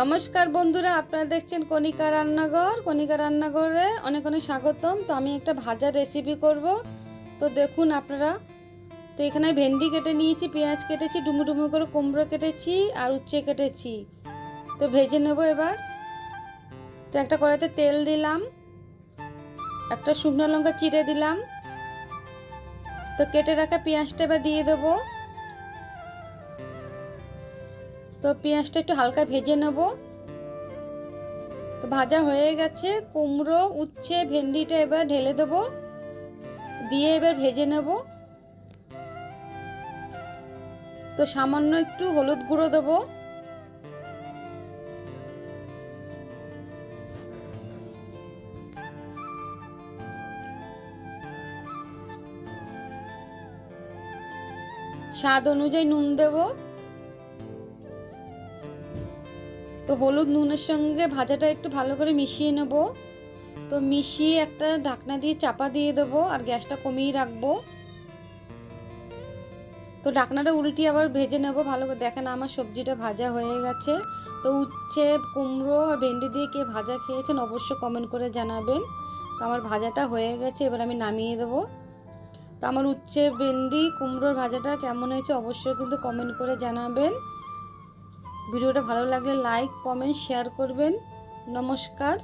নমস্কার বন্ধুরা, আপনারা দেখছেন কণিকা রান্নাঘর। কণিকা রান্নাঘরে অনেক অনেক স্বাগতম। তো আমি একটা ভাজার রেসিপি করব। তো দেখুন আপনারা, তো এখানে ভেন্ডি কেটে নিয়েছি, পেঁয়াজ কেটেছি ডুমু ডুমু করে কুমড়ো কেটেছি আর উচ্ছে কেটেছি। তো ভেজে নেব এবার। তো একটা কড়াইতে তেল দিলাম, একটা শুকনো লঙ্কা চিড়ে দিলাম। তো কেটে রাখা পেঁয়াজটা এবার দিয়ে দেবো। তো পেঁয়াজটা একটু হালকা ভেজে নেব। তো ভাজা হয়ে গেছে, কুমড়ো, উচ্ছে, ভেন্ডিটা এবার ঢেলে দেব। দিয়ে এবার ভেজে নেব। তো সামান্য একটু হলুদ গুঁড়ো দেবো। স্বাদ অনুযায়ী নুন দেবো। তো হলুদ নুনের সঙ্গে ভাজাটা একটু ভালো করে মিশিয়ে নেব। তো মিশিয়ে একটা ঢাকনা দিয়ে চাপা দিয়ে দেবো আর গ্যাসটা কমিয়ে রাখব। তো ঢাকনাটা উল্টিয়ে আবার ভেজে নেব ভালো করে। দেখেন আমার সবজিটা ভাজা হয়ে গেছে। তো উচ্ছে, কুমড়ো আর ভেন্ডি দিয়ে কে ভাজা খেয়েছেন অবশ্যই কমেন্ট করে জানাবেন। তো আমার ভাজাটা হয়ে গেছে, এবার আমি নামিয়ে দেবো। তো আমার উচ্ছে, ভেন্ডি, কুমড়োর ভাজাটা কেমন হয়েছে অবশ্যই কিন্তু কমেন্ট করে জানাবেন। ভিডিওটা ভালো লাগলে লাইক কমেন্ট শেয়ার করবেন। নমস্কার।